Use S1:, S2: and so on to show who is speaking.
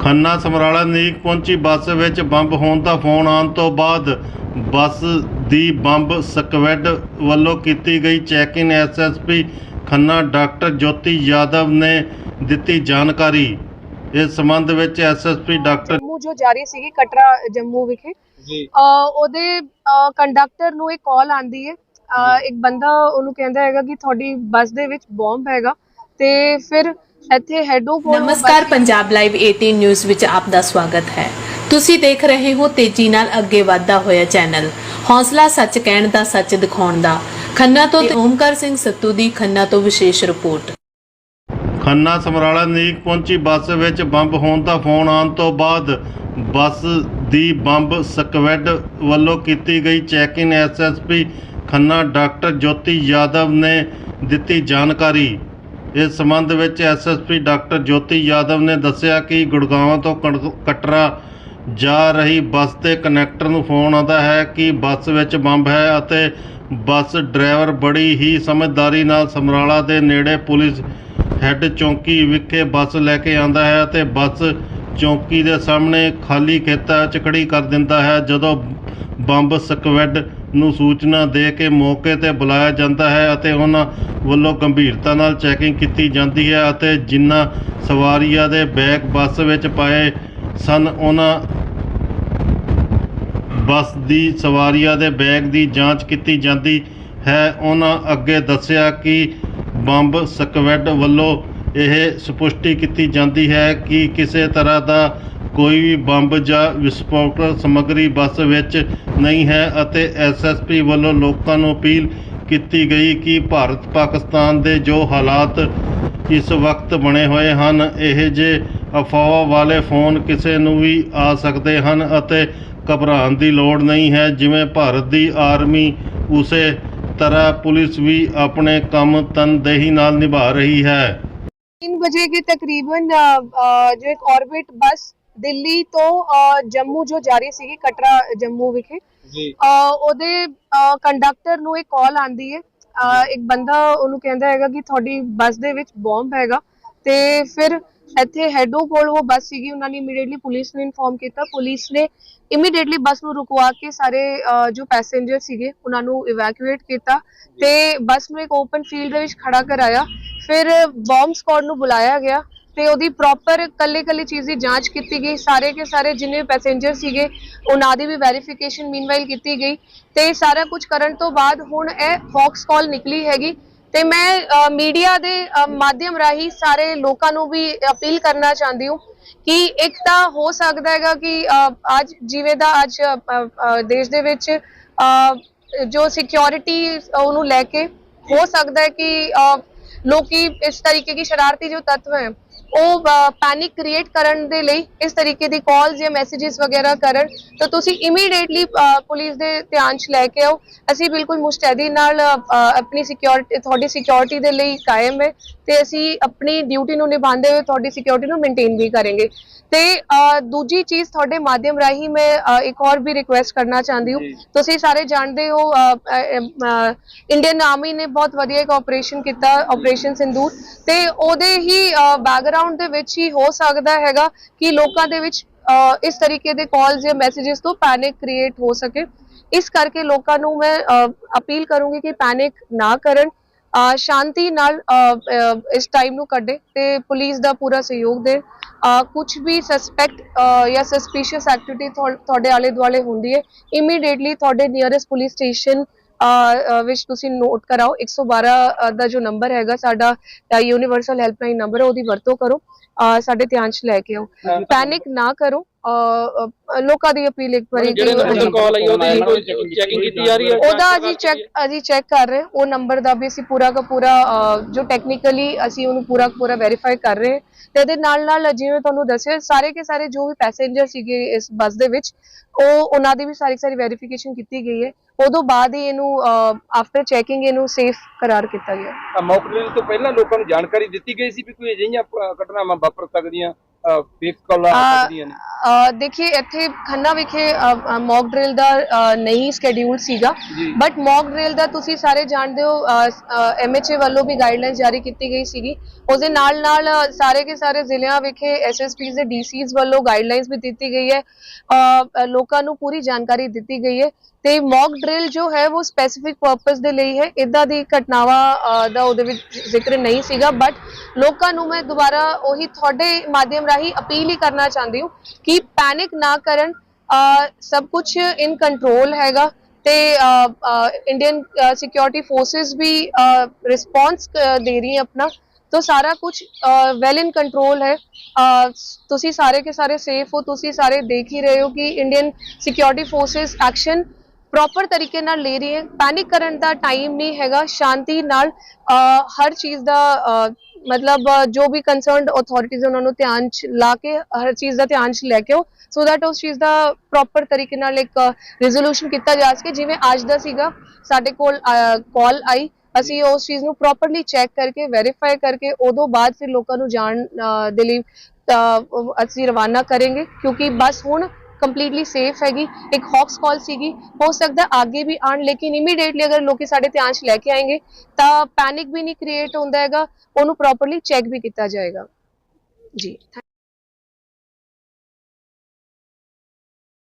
S1: ਖੰਨਾ ਸਮਰਾਲਾ ਨਜ਼ਦੀਕ ਪਹੁੰਚੀ ਬੱਸ ਵਿੱਚ ਬੰਬ ਹੋਣ ਦਾ ਫੋਨ ਆਉਣ ਤੋਂ ਬਾਅਦ ਬੱਸ ਦੀ ਬੰਬ ਸਕਵੈਡ ਵੱਲੋਂ ਕੀਤੀ ਗਈ checking. SSP Khanna doctor Jyoti Yadav ਨੇ ਦਿੱਤੀ ਜਾਣਕਾਰੀ। ਇਸ ਸੰਬੰਧ ਵਿੱਚ ਐਸਐਸਪੀ ਡਾਕਟਰ
S2: ਜੰਮੂ ਜੋ ਜਾ ਰਹੀ ਸੀਗੀ ਕਟਰਾ ਜੰਮੂ ਵਿਖੇ
S3: ਜੀ।
S2: ਉਹਦੇ ਕੰਡਕਟਰ ਨੂੰ ਇੱਕ ਕਾਲ ਆਂਦੀ ਹੈ ਇੱਕ ਬੰਦਾ ਉਹਨੂੰ ਕਹਿੰਦਾ ਹੈਗਾ ਕਿ ਤੁਹਾਡੀ ਬੱਸ ਦੇ ਵਿੱਚ ਬੰਬ ਹੈਗਾ। ਤੇ ਫਿਰ ਇੱਥੇ ਹੈਡੋ
S4: ਨਮਸਕਾਰ ਪੰਜਾਬ ਲਾਈਵ 18 ਨਿਊਜ਼ ਵਿੱਚ ਆਪ ਦਾ ਸਵਾਗਤ ਹੈ। ਤੁਸੀਂ ਦੇਖ ਰਹੇ ਹੋ ਤੇਜ਼ੀ ਨਾਲ ਅੱਗੇ ਵਧਦਾ ਹੋਇਆ ਚੈਨਲ। ਹੌਸਲਾ ਸੱਚ ਕਹਿਣ ਦਾ ਸੱਚ ਦਿਖਾਉਣ ਦਾ। ਖੰਨਾ ਤੋਂ ਤੇ ਓਮਕਾਰ ਸਿੰਘ ਸੱਤੂ ਦੀ ਖੰਨਾ ਤੋਂ ਵਿਸ਼ੇਸ਼ ਰਿਪੋਰਟ।
S1: ਖੰਨਾ ਸਮਰਾਲਾ ਨਜ਼ਦੀਕ ਪਹੁੰਚੀ ਬੱਸ ਵਿੱਚ ਬੰਬ ਹੋਣ ਦਾ ਫੋਨ ਆਉਣ ਤੋਂ ਬਾਅਦ ਬੱਸ ਦੀ ਬੰਬ ਸਕਵੈਡ ਵੱਲੋਂ ਕੀਤੀ ਗਈ checking SSP Khanna doctor Jyoti Yadav ਨੇ ਦਿੱਤੀ ਜਾਣਕਾਰੀ। ਇਸ ਸੰਬੰਧ ਵਿੱਚ ਐਸਐਸਪੀ ਡਾਕਟਰ ਜੋਤੀ ਯਾਦਵ ਨੇ ਦੱਸਿਆ ਕਿ ਗੁੜਗਾਵਾਂ ਤੋਂ ਕਣ- ਕਟਰਾ ਜਾ ਰਹੀ ਬੱਸ ਦੇ ਕਨੈਕਟਰ ਨੂੰ ਫੋਨ ਆਉਂਦਾ ਹੈ ਕਿ ਬੱਸ ਵਿੱਚ ਬੰਬ ਹੈ ਅਤੇ ਬੱਸ ਡਰਾਈਵਰ ਬੜੀ ਹੀ ਸਮਝਦਾਰੀ ਨਾਲ ਸਮਰਾਲਾ ਦੇ ਨੇੜੇ ਪੁਲਿਸ ਹੈੱਡ ਚੌਂਕੀ ਵਿਖੇ ਬੱਸ ਲੈ ਕੇ ਆਉਂਦਾ ਹੈ ਅਤੇ ਬੱਸ ਚੌਂਕੀ ਦੇ ਸਾਹਮਣੇ ਖਾਲੀ ਖੇਤਾਂ 'ਚ ਖੜੀ ਕਰ ਦਿੰਦਾ ਹੈ। ਜਦੋਂ ਬੰਬ ਸਕਵੈਡ ਨੂੰ ਸੂਚਨਾ ਦੇ ਕੇ ਮੌਕੇ ਤੇ ਬੁਲਾਇਆ ਜਾਂਦਾ ਹੈ ਅਤੇ ਉਹਨਾਂ ਵੱਲੋਂ ਗੰਭੀਰਤਾ ਨਾਲ ਚੈਕਿੰਗ ਕੀਤੀ ਜਾਂਦੀ ਹੈ ਅਤੇ ਜਿਨ੍ਹਾਂ ਸਵਾਰੀਆਂ ਦੇ ਬੈਗ ਬੱਸ ਵਿੱਚ ਪਾਏ ਸਨ, ਉਹਨਾਂ ਬੱਸ ਦੀ ਸਵਾਰੀਆਂ ਦੇ ਬੈਗ ਦੀ ਜਾਂਚ ਕੀਤੀ ਜਾਂਦੀ ਹੈ। ਉਹਨਾਂ ਅੱਗੇ ਦੱਸਿਆ ਕਿ ਬੰਬ ਸਕਵੈਡ ਵੱਲੋਂ ਇਹ ਸਪੁਸ਼ਟੀ ਕੀਤੀ ਜਾਂਦੀ ਹੈ ਕਿ ਕਿਸੇ ਤਰ੍ਹਾਂ ਦਾ ਕੋਈ ਵੀ ਬੰਬ ਜਾਂ ਵਿਸਫੋਟ ਸਮੱਗਰੀ ਬੱਸ ਵਿੱਚ ਨਹੀਂ ਹੈ ਅਤੇ ਐਸਐਸਪੀ ਵੱਲੋਂ ਲੋਕਾਂ ਨੂੰ ਅਪੀਲ ਕੀਤੀ ਗਈ ਕਿ ਭਾਰਤ ਪਾਕਿਸਤਾਨ ਦੇ ਜੋ ਹਾਲਾਤ ਇਸ ਵਕਤ ਬਣੇ ਹੋਏ ਹਨ, ਇਹ ਜੇ ਅਫਵਾਹ ਵਾਲੇ ਫੋਨ ਕਿਸੇ ਨੂੰ ਵੀ ਆ ਸਕਦੇ ਹਨ ਅਤੇ ਘਬਰਾਉਣ ਦੀ ਲੋੜ ਨਹੀਂ ਹੈ, ਜਿਵੇਂ ਭਾਰਤ ਦੀ ਆਰਮੀ ਉਸੇ ਤਰ੍ਹਾਂ ਪੁਲਿਸ ਵੀ ਆਪਣੇ ਕੰਮ ਤਨਦੇਹੀ ਨਾਲ ਨਿਭਾ ਰਹੀ ਹੈ।
S2: 3 ਵਜੇ ਕੇ ਤਕਰੀਬਨ ਜੋ ਇੱਕ ਔਰਬਿਟ ਬੱਸ ਦਿੱਲੀ ਤੋਂ ਜੰਮੂ ਜੋ ਜਾ ਰਹੀ ਸੀਗੀ ਕਟਰਾ ਜੰਮੂ ਵਿਖੇ
S3: ਜੀ।
S2: ਉਹਦੇ ਕੰਡਕਟਰ ਨੂੰ ਇੱਕ ਕਾਲ ਆਂਦੀ ਹੈ ਇੱਕ ਬੰਦਾ ਉਹਨੂੰ ਕਹਿੰਦਾ ਹੈਗਾ ਕਿ ਤੁਹਾਡੀ ਬੱਸ ਦੇ ਵਿੱਚ ਬੰਬ ਹੈਗਾ। ਤੇ ਫਿਰ ਇੱਥੇ ਹੈਡੋ ਕੋਲ ਉਹ ਬੱਸ ਸੀਗੀ ਉਹਨਾਂ ਨੇ ਇਮੀਡੀਏਟਲੀ ਪੁਲਿਸ ਨੂੰ ਇਨਫੋਰਮ ਕੀਤਾ। ਪੁਲਿਸ ਨੇ ਇਮੀਡੀਏਟਲੀ ਬੱਸ ਨੂੰ ਰੁਕਵਾ ਕੇ ਸਾਰੇ ਜੋ ਪੈਸੇਂਜਰ ਸੀਗੇ ਉਹਨਾਂ ਨੂੰ ਇਵੈਕੂਏਟ ਕੀਤਾ। ਤੇ ਬੱਸ ਨੂੰ ਇੱਕ ਓਪਨ ਫੀਲਡ ਦੇ ਵਿੱਚ ਖੜਾ ਕਰਾਇਆ। ਫਿਰ ਬੰਬ ਸquad ਨੂੰ ਬੁਲਾਇਆ ਗਿਆ। ਤੇ ਉਹਦੀ ਪ੍ਰੋਪਰ ਕੱਲੇ ਕੱਲੇ ਚੀਜ਼ ਦੀ ਜਾਂਚ ਕੀਤੀ ਗਈ। ਸਾਰੇ ਕੇ ਸਾਰੇ ਜਿੰਨੇ ਪੈਸੇਂਜਰ ਸੀਗੇ ਉਹਨਾਂ ਦੀ ਵੀ ਵੈਰੀਫਿਕੇਸ਼ਨ ਮੀਨਵਾਈਲ ਕੀਤੀ ਗਈ। ਤੇ ਸਾਰਾ ਕੁਝ ਕਰਨ ਤੋਂ ਬਾਅਦ ਹੁਣ ਇਹ ਫੌਕਸ ਕਾਲ ਨਿਕਲੀ ਹੈਗੀ। ਤੇ ਮੈਂ ਮੀਡੀਆ ਦੇ ਮਾਧਿਅਮ ਰਾਹੀਂ ਸਾਰੇ ਲੋਕਾਂ ਨੂੰ ਵੀ ਅਪੀਲ ਕਰਨਾ ਚਾਹੁੰਦੀ ਹਾਂ ਕਿ ਇੱਕ ਤਾਂ ਹੋ ਸਕਦਾ ਹੈਗਾ ਕਿ ਅੱਜ ਜਿਵੇਂ ਦਾ ਅੱਜ ਦੇਸ਼ ਦੇ ਵਿੱਚ ਜੋ ਸਿਕਿਉਰਿਟੀ ਉਹਨੂੰ ਲੈ ਕੇ ਹੋ ਸਕਦਾ ਹੈ ਕਿ ਅ, ਲੋਕੀ ਇਸ ਤਰੀਕੇ ਦੀ ਸ਼ਰਾਰਤੀ ਜੋ ਤੱਤਵ ਹੈ ਉਹ ਪੈਨਿਕ ਕ੍ਰੀਏਟ ਕਰਨ ਦੇ ਲਈ ਇਸ ਤਰੀਕੇ ਦੀ ਕਾਲਸ ਜਾਂ ਮੈਸੇजेस ਵਗੈਰਾ ਕਰਨ ਤਾਂ ਤੁਸੀਂ ਇਮੀਡੀਏਟਲੀ ਪੁਲਿਸ ਦੇ ਧਿਆਨ 'ਚ ਲੈ ਕੇ ਆਓ। ਅਸੀਂ ਬਿਲਕੁਲ ਮੁਸਤੈਦੀ ਨਾਲ ਆਪਣੀ ਸਿਕਿਉਰਿਟੀ ਤੁਹਾਡੀ ਸਿਕਿਉਰਿਟੀ ਦੇ ਲਈ ਕਾਇਮ ਹੈ ਤੇ ਅਸੀਂ ਆਪਣੀ ਡਿਊਟੀ ਨੂੰ ਨਿਭਾਉਂਦੇ ਹੋਏ ਤੁਹਾਡੀ ਸਿਕਿਉਰਿਟੀ ਨੂੰ ਮੇਨਟੇਨ ਵੀ ਕਰਾਂਗੇ। ਤੇ ਦੂਜੀ ਚੀਜ਼ ਤੁਹਾਡੇ ਮਾਧਿਅਮ ਰਾਹੀਂ ਮੈਂ ਇੱਕ ਹੋਰ ਵੀ ਰਿਕੁਐਸਟ ਕਰਨਾ ਚਾਹੁੰਦੀ ਹਾਂ। ਤੁਸੀਂ ਸਾਰੇ ਜਾਣਦੇ ਹੋ ਇੰਡੀਅਨ ਆਰਮੀ ਨੇ ਬਹੁਤ ਵਧੀਆ ਇੱਕ ਆਪਰੇਸ਼ਨ ਕੀਤਾ ਆਪਰੇਸ਼ਨ ਸਿੰਦੂਰ। ਤੇ ਉਹਦੇ ਹੀ ਬੈਕਗ੍ਰਾਉਂਡ ਦੇ ਵਿੱਚ ਹੀ ਹੋ ਸਕਦਾ ਹੈਗਾ ਕਿ ਲੋਕਾਂ ਦੇ ਵਿੱਚ ਇਸ ਤਰੀਕੇ ਦੇ ਕਾਲਸ ਜਾਂ ਮੈਸੇजेस ਤੋਂ ਪੈਨਿਕ ਕ੍ਰੀਏਟ ਹੋ ਸਕੇ। ਇਸ ਕਰਕੇ ਲੋਕਾਂ ਨੂੰ ਮੈਂ ਅਪੀਲ ਕਰੂੰਗੀ ਕਿ ਪੈਨਿਕ ਨਾ ਕਰਨ ਸ਼ਾਂਤੀ ਨਾਲ ਇਸ ਟਾਈਮ ਨੂੰ ਕੱਢੇ ਤੇ ਪੁਲਿਸ ਦਾ ਪੂਰਾ ਸਹਿਯੋਗ ਦੇ। ਕੁਝ ਵੀ ਸਸਪੈਕਟ ਜਾਂ ਸਸਪੀਸ਼ੀਅਸ ਐਕਟੀਵਿਟੀ ਤੁਹਾਡੇ ਆਲੇ ਦੁਆਲੇ ਹੁੰਦੀ ਹੈ ਇਮੀਡੀਏਟਲੀ ਤੁਹਾਡੇ ਨੀਅਰੈਸਟ ਪੁਲਿਸ ਸਟੇਸ਼ਨ ਵਿੱਚ ਤੁਸੀਂ ਨੋਟ ਕਰਾਓ 112 ਅ, ਦਾ ਜੋ ਨੰਬਰ ਹੈਗਾ ਸਾਡਾ ਯੂਨੀਵਰਸਲ ਹੈਲਪਲਾਈਨ ਨੰਬਰ ਹੈ ਉਹਦੀ ਵਰਤੋਂ ਕਰੋ ਸਾਡੇ ਧਿਆਨ 'ਚ ਲੈ ਕੇ ਆਓ। ਪੈਨਿਕ ਨਾ ਕਰੋ ਲੋਕਾਂ ਦੀ ਅਪੀਲ ਇੱਕ ਵਾਰੀ
S3: ਜਿਹੜੇ ਨੰਬਰ ਤੋਂ ਕਾਲ ਆਈ ਉਹਦੀ ਕੋਈ ਚੈਕਿੰਗ ਕੀਤੀ ਜਾ ਰਹੀ ਹੈ?
S2: ਉਹਦਾ ਅਸੀਂ ਚੈੱਕ ਅਸੀਂ ਚੈੱਕ ਕਰ ਰਹੇ। ਉਹ ਨੰਬਰ ਦਾ ਵੀ ਅਸੀਂ ਪੂਰਾ ਦਾ ਪੂਰਾ ਜੋ ਟੈਕਨੀਕਲੀ ਅਸੀਂ ਉਹਨੂੰ ਪੂਰਾ ਪੂਰਾ ਵੈਰੀਫਾਈ ਕਰ ਰਹੇ ਤੇ ਇਹਦੇ ਨਾਲ ਨਾਲ ਜਿਵੇਂ ਤੁਹਾਨੂੰ ਦੱਸਿਆ ਸਾਰੇ ਕੇ ਸਾਰੇ ਜੋ ਵੀ ਪੈਸੇਂਜਰ ਸੀਗੇ ਇਸ ਬੱਸ ਦੇ ਵਿੱਚ ਉਹ ਉਹਨਾਂ ਦੀ ਵੀ ਸਾਰੀ ਸਾਰੀ ਵੈਰੀਫਿਕੇਸ਼ਨ ਕੀਤੀ ਗਈ ਹੈ। ਉਦੋਂ ਬਾਅਦ ਹੀ ਇਹਨੂੰ ਆਫਟਰ ਚੈਕਿੰਗ ਇਹਨੂੰ ਸੇਫ ਕਰਾਰ ਕੀਤਾ ਗਿਆ।
S3: ਮੌਕ ਤੋਂ ਪਹਿਲਾਂ ਲੋਕਾਂ ਨੂੰ ਜਾਣਕਾਰੀ ਦਿੱਤੀ ਗਈ ਸੀ ਵੀ ਕੋਈ ਅਜਿਹੀਆਂ ਘਟਨਾਵਾਂ ਵਾਪਰ ਸਕਦੀਆਂ?
S2: ਦੇਖिए ਇੱਥੇ ਖੰਨਾ ਵਿਖੇ ਮੌਕ ਡਰਿਲ ਦਾ ਨਹੀਂ ਸਕੇਡਿਊਲ ਸੀਗਾ। ਬਟ ਮੌਕ ਡਰਿਲ ਦਾ ਤੁਸੀਂ ਸਾਰੇ ਜਾਣਦੇ ਹੋ ਐਮਐਚਏ ਵੱਲੋਂ ਵੀ ਗਾਈਡਲਾਈਨਸ ਜਾਰੀ ਕੀਤੀ ਗਈ ਸੀਗੀ। ਉਸ ਦੇ ਨਾਲ ਨਾਲ ਸਾਰੇ ਕੇ ਸਾਰੇ ਜ਼ਿਲ੍ਹਿਆਂ ਵਿਖੇ ਐਸਐਸਪੀਜ਼ ਦੇ ਡੀਸੀਜ਼ ਵੱਲੋਂ ਗਾਈਡਲਾਈਨਸ ਵੀ ਦਿੱਤੀ ਗਈ ਹੈ। ਲੋਕਾਂ ਨੂੰ ਪੂਰੀ ਜਾਣਕਾਰੀ ਦਿੱਤੀ ਗਈ ਹੈ। ਤੇ ਮੌਕ ਡਰਿਲ ਜੋ ਹੈ ਉਹ ਸਪੈਸੀਫਿਕ ਪਰਪਸ ਦੇ ਲਈ ਹੈ। ਇਦਾਂ ਦੀ ਘਟਨਾਵਾਂ ਦਾ ਉਹਦੇ ਵਿੱਚ ਜ਼ਿਕਰ ਨਹੀਂ ਸੀਗਾ ਬਟ ਲੋਕਾਂ ਨੂੰ ਮੈਂ ਦੁਬਾਰਾ ਉਹੀ ਤੁਹਾਡੇ ਮਾਧਿਅਮ ਰਾਹੀਂ ਅਪੀਲ ਹੀ ਕਰਨਾ ਚਾਹੁੰਦੀ ਹਾਂ ਕਿ ਪੈਨਿਕ ਨਾ ਕਰਨ। ਸਭ ਕੁਝ ਇਨ ਕੰਟਰੋਲ ਹੈਗਾ ਤੇ ਇੰਡੀਅਨ ਸਿਕਿਉਰਿਟੀ ਫੋਰਸਸ ਵੀ ਰਿਸਪੌਂਸ ਦੇ ਰਹੀ ਹੈ ਆਪਣਾ। ਤੋ ਸਾਰਾ ਕੁਝ ਵੈਲ ਇਨ ਕੰਟਰੋਲ ਹੈ। ਤੁਸੀਂ ਸਾਰੇ ਕੇ ਸਾਰੇ ਸੇਫ ਹੋ, ਤੁਸੀਂ ਸਾਰੇ ਦੇਖ ਹੀ ਰਹੇ ਹੋ ਕਿ Indian security forces action proper ਤਰੀਕੇ ਨਾਲ ਲੈ ਰਹੀ ਹੈ। ਪੈਨਿਕ ਕਰਨ ਦਾ ਟਾਈਮ ਨਹੀਂ ਹੈਗਾ। ਸ਼ਾਂਤੀ ਨਾਲ ਹਰ ਚੀਜ਼ ਦਾ ਮਤਲਬ ਜੋ ਵੀ ਕੰਸਰਨਡ ਅਥਾਰਟੀਜ਼ ਉਹਨਾਂ ਨੂੰ ਧਿਆਨ ਚ ਲਾ ਕੇ, ਹਰ ਚੀਜ਼ ਦਾ ਧਿਆਨ ਚ ਲੈ ਕੇ ਆਓ। ਸੋ ਦੈਟ ਉਸ ਚੀਜ਼ ਦਾ ਪ੍ਰੋਪਰ ਤਰੀਕੇ ਨਾਲ ਇੱਕ ਰੈਜ਼ੋਲੂਸ਼ਨ ਕੀਤਾ ਜਾ ਸਕੇ। ਜਿਵੇਂ ਅੱਜ ਦਾ ਸੀਗਾ, ਸਾਡੇ ਕੋਲ ਕਾਲ ਆਈ। ਅਸੀਂ ਉਸ ਚੀਜ਼ ਨੂੰ ਪ੍ਰੋਪਰਲੀ ਚੈੱਕ ਕਰਕੇ ਵੈਰੀਫਾਈ ਕਰਕੇ, ਉਦੋਂ ਬਾਅਦ ਫਿਰ ਲੋਕਾਂ ਨੂੰ ਜਾਣ ਦੇ ਲਈ ਅਸੀਂ ਰਵਾਨਾ ਕਰਾਂਗੇ। ਕਿਉਂਕਿ ਬਸ ਹੁਣ ਕੰਪਲੀਟਲੀ ਸੇਫ ਹੈਗੀ। ਇੱਕ ਹੌਕਸ ਕਾਲ ਸੀਗੀ। ਹੋ ਸਕਦਾ ਅੱਗੇ ਵੀ ਆਣ ਲੇਕਿਨ ਇਮੀਡੀਏਟਲੀ ਅਗਰ ਲੋਕੀ ਸਾਡੇ ਧਿਆਨ 'ਚ ਲੈ ਕੇ ਆਏਗੇ, ਤਾਂ ਪੈਨਿਕ ਵੀ ਨਹੀਂ ਕ੍ਰੀਏਟ ਹੁੰਦਾ ਹੈਗਾ। ਉਹਨੂੰ ਪ੍ਰੋਪਰਲੀ ਚੈੱਕ ਵੀ ਕੀਤਾ ਜਾਏਗਾ। ਜੀ।